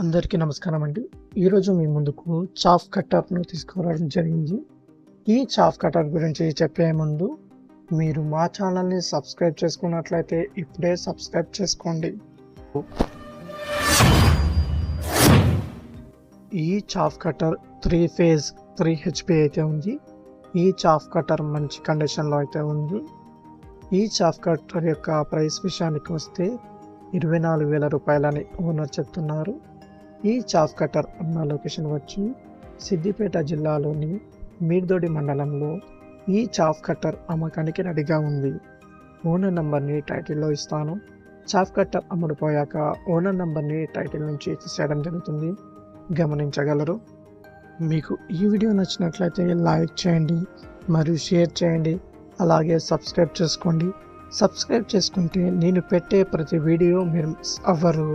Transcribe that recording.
అందరికీ నమస్కారం అండి. ఈరోజు మీ ముందుకు చాఫ్ కట్టర్ను తీసుకురావడం జరిగింది. ఈ చాఫ్ కటర్ గురించి చెప్పే ముందు మీరు మా ఛానల్ని సబ్స్క్రైబ్ చేసుకున్నట్లయితే ఇప్పుడే సబ్స్క్రైబ్ చేసుకోండి. ఈ chaff cutter three phase three HP అయితే ఉంది. ఈ చాఫ్ కటర్ మంచి కండిషన్లో అయితే ఉంది. ఈ చాఫ్ కటర్ యొక్క ప్రైస్ విషయానికి వస్తే ఇరవై నాలుగు వేల రూపాయలని ఓనర్ చెప్తున్నారు. ఈ చాఫ్ కట్టర్ ఉన్న లొకేషన్ వచ్చి సిద్దిపేట జిల్లాలోని మీర్దొడి మండలంలో ఈ చాఫ్ కట్టర్ అమ్మకానికి రెడీగా ఉంది. ఓనర్ నంబర్ని టైటిల్లో ఇస్తాను. చాఫ్ కట్టర్ అమ్ముడుపోయాక ఓనర్ నంబర్ని టైటిల్ నుంచి తీసేయడం జరుగుతుంది. గమనించగలరు. మీకు ఈ వీడియో నచ్చినట్లయితే లైక్ చేయండి మరియు షేర్ చేయండి అలాగే సబ్స్క్రైబ్ చేసుకోండి. సబ్స్క్రైబ్ చేసుకుంటే నేను పెట్టే ప్రతి వీడియో మీరు అవ్వరు.